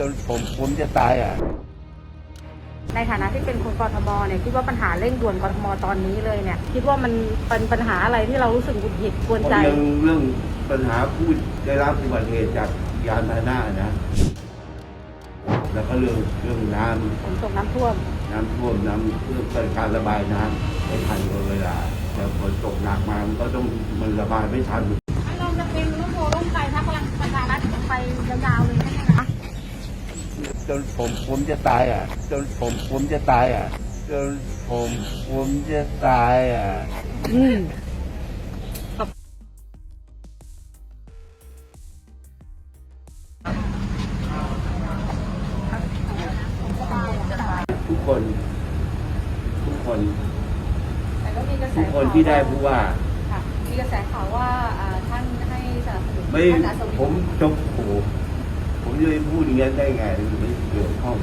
จนผมผมจะตายอะ ในฐานะที่เป็นคนกทมเนี่ยคิดว่าปัญหาเร่งด่วนกทมตอนนี้เลยเนี่ย คิดว่ามันเป็นปัญหาอะไรที่เรารู้สึกหงุดหงิดกวนใจเรื่องเรื่องปัญหาผู้ได้รับอุบัติเหตุจากยานพาหนะนะ แล้วก็เรื่องเรื่องน้ฝนตกน้ำท่วมำน้ำท่วมน้ำเรื่องการระบายน้ำไม่ทันกับเวลา แต่ฝนตกหนักมามันก็ต้องมันระบายไม่ทัน จนผมผมจะตายอะ จนผมผมจะตายอะ จนผมผมจะตายอะอืมทุกคน ทุกคน แต่ก็มีกระแสทุกคนที่ได้ผู้ว่า ค่ะมีกระแสข่าวว่าอ่าท่านให้สนับสนุนไม่ท่านอัศวิน ผมจบโอ้โห ผมจะไปพูดอย่างนี้นได้ไงไม่เกี่ยวข้อง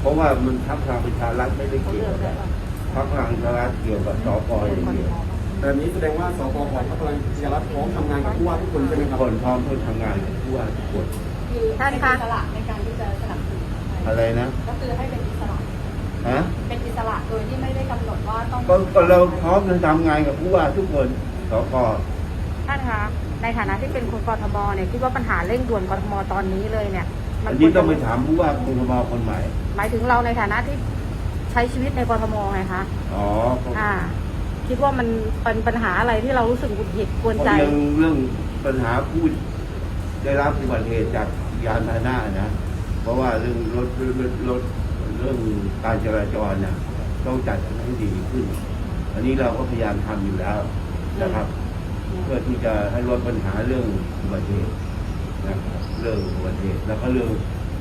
เพราะว่ามันทัพพลังประชารัฐไม่ได้เขาเกี่เลืยอวกได้กับว่าพรรคพลังประชารัฐเกี่ยวกับสกอย่างเดียวแบบนี้แสดงว่าสกของพรรคพลังประชารัฐพร้อมทำงานกับผู้ว่าทุกคนใช่ไหมทุกครับคนพร้อมเพื่อทำงานกับผู้ว่าทุกคนคือท่านคะอิสระในการที่จะสนับสนุนอะไรนะก็คือให้เป็นอิสระฮะเป็นอิสระโดยที่ไม่ได้กำหนดว่าต้องก็ก็เราพร้อมจะทำงานกับผู้ว่าทุกคนสกท่านคะ ในฐานะที่เป็นคนกทมเนี่ยคิดว่าปัญหาเร่งด่วนกทมตอนนี้เลยเนี่ยอันนี้ต้องไปถามผู้ว่ากทมคนใหม่ หมายถึงเราในฐานะที่ใช้ชีวิตในกทมไงคะอ๋อก็อ่า คิดว่ามันเป็นปัญหาอะไรที่เรารู้สึกหงุดหงิดกวนใจเรื่องเรื่องปัญหาผู้ได้รับอุบัติเหตุจากยานพาหนะนะ เพราะว่าเรื่องรถรถรถเรื่องการจราจรน่ะต้องจัดให้ดีขึ้น อันนี้เราก็พยายามทำอยู่แล้วนะครับ เพื่อที่จะให้ลดปัญหาเรื่องอุบัติเหตุนะครับเรื่องอุบัติเหตุแล้วก็เรื่อง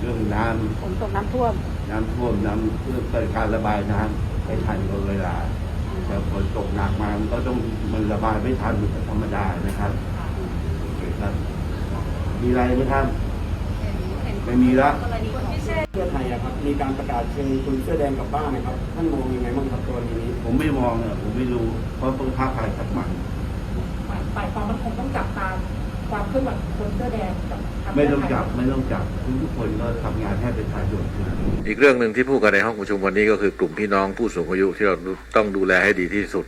เรื่องน้ำฝนตกน้ำท่วมน้ำท่วมน้ำเรื่องการระบายน้ำให้ทันกับเวลาแต่ฝนตกหนักมามันก็ต้องมันระบายไม่ทันเป็นธรรมดานะครับโอเคครับมีอะไรไหมครับ ไม่มีละ เพื่อไทยอะครับมีการประกาศเชิญคุณเสื้อแดงกลับบ้านนะครับท่านมองยังไงบ้างครับกรณีนี้ผมไม่มองอะผมไม่รู้ เพราะต้องท้าทายสักมัน ฝ่ายความมั่นคงต้องจับตามความเคลื่อนไหวของคนเสื้อแดงกับทาไม่ต้องเพื่จัทบยไม่ต้องจับทุกทุกคนก็ทำงานให้ประชาชนอีกเรื่องหนึ่งที่พูดกันในห้องประชุมวันนี้ก็คือกลุ่มพี่น้องผู้สูงอายุที่เราต้องดูแลให้ดีที่สุด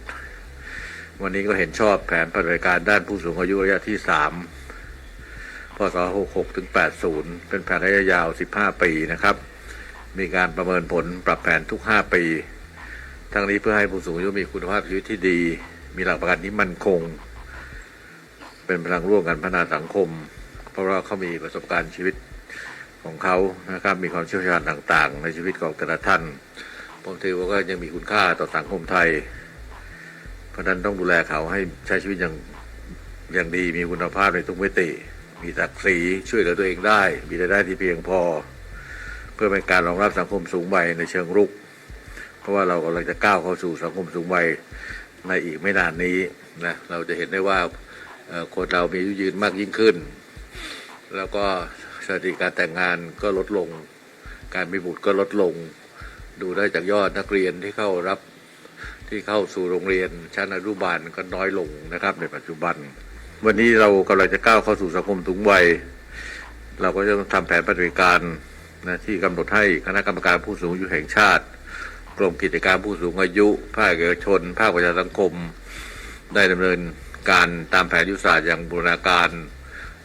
วันนี้ก็เห็นชอบแผนปฏิบัติการด้านผู้สูงอายุระยะที่สามพศ66ถึง80 เป็นแผนระยะยาว 15 ปีนะครับ มีการประเมินผลปรับแผนทุก 5 ปี ทั้งนี้เพื่อให้ผู้สูงอายุมีคุณภาพชีวิตที่ดี มีหลักประกันที่มั่นคง เป็นพลังร่วมกันพัฒนาสังคม เพราะว่าเขามีประสบการณ์ชีวิตของเขานะครับมีความเชี่ยวชาญต่างๆ ในชีวิตของแต่ละท่านผมถือว่าก็ยังมีคุณค่าต่อสังคมไทย เพราะนั้นต้องดูแลเขาให้ใช้ชีวิตอย่างอย่างดีมีคุณภาพในทุกมิติ มีศักดิ์ศรีช่วยเหลือตัวเองได้ มีรายได้ที่เพียงพอ เพื่อเป็นการรองรับสังคมสูงวัยในเชิงรุก เพราะว่าเรากำลังจะก้าวเข้าสู่สังคมสูงวัยในอีกไม่นานนี้นะเราจะเห็นได้ว่า คนเรามีอายุยืนมากยิ่งขึ้น แล้วก็สถิติการแต่งงานก็ลดลง การมีบุตรก็ลดลง ดูได้จากยอดนักเรียนที่เข้ารับที่เข้าสู่โรงเรียนชั้นอนุบาลก็น้อยลงนะครับ ในปัจจุบัน วันนี้เรากำลังจะก้าวเข้าสู่สังคมสูงวัย เราก็จะต้องทำแผนปฏิบัติการนะที่กำหนดให้คณะกรรมการผู้สูงอายุแห่งชาติกรมกิจการผู้สูงอายุ ภาคเอกชน ภาคประชาสังคม ได้ดำเนินการตามแผนยุทธศาสตร์อย่างบูรณาการ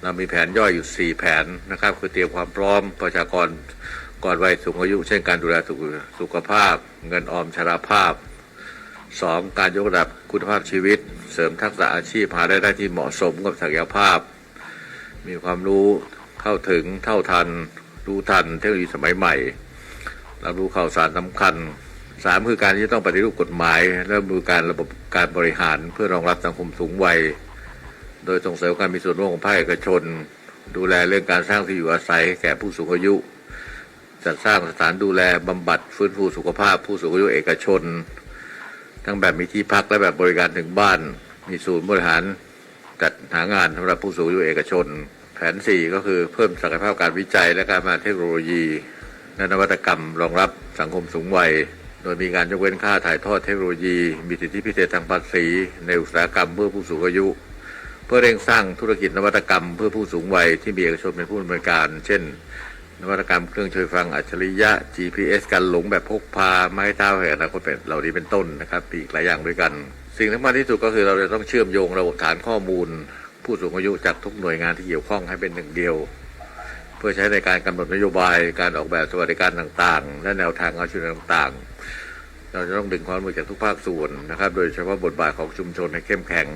เรามีแผนย่อยอยู่ 4 แผนนะครับ คือเตรียมความพร้อมประชากรก่อนวัยสูงอายุ เช่นการดูแลสุขสุขภาพ เงินออมชราภาพ 2. การยกระดับคุณภาพชีวิต เสริมทักษะอาชีพหารายได้ที่เหมาะสมกับศักยภาพ มีความรู้เข้าถึงเท่าทัน รู้ทันเทคโนโลยีสมัยใหม่รับรู้ข่าวสารสำคัญ สามคือการที่จะต้องปฏิรูปกฎหมาย และมือการระบบการบริหารเพื่อรองรับสังคมสูงวัย โดยส่งเสริมการมีส่วนร่วมของภาคเอกชน ดูแลเรื่องการสร้างที่อยู่อาศัยแก่ผู้สูงอายุ จัดสร้างสถานดูแลบำบัดฟื้นฟูสุขภาพ ผู้สูงอายุเอกชน ทั้งแบบมีที่พักและแบบบริการถึงบ้าน มีศูนย์บริหารจัดหางานสำหรับผู้สูงอายุเอกชน แผน 4 ก็คือเพิ่มศักยภาพการวิจัยและการพัฒนาเทคโนโลยีและนวัตกรรมรองรับสังคมสูงวัย โดยมีการยกเว้นค่าถ่ายทอดเทคโนโลยี มีสิทธิพิเศษทางภาษีในอุตสาหกรรมเพื่อผู้สูงอายุ เพื่อเร่งสร้างธุรกิจนวัตกรรม เพื่อผู้สูงวัยที่มีเอกชนเป็นผู้ดำเนินการ เช่น นวัตกรรมเครื่องช่วยฟังอัจฉริยะ GPS การหลงแบบพกพาไม้เท้าแห่อนาคตเป็นเหล่านี้เป็นต้นนะครับอีกหลายอย่างด้วยกัน สิ่งสำคัญที่สุดก็คือเราจะต้องเชื่อมโยงระบบฐานข้อมูล ผู้สูงอายุจากทุกหน่วยงานที่เกี่ยวข้องให้เป็นหนึ่งเดียว พื่อใช้ในการกำหนดนโยบายการออกแบบสวัสดิการต่างๆ และแนวทางเอาช่วยเหลือต่างๆ เราจะต้องดึงความร่วมมือจากทุกภาคส่วนนะครับ โดยเฉพาะบทบาทของชุมชนให้เข้มแข็ง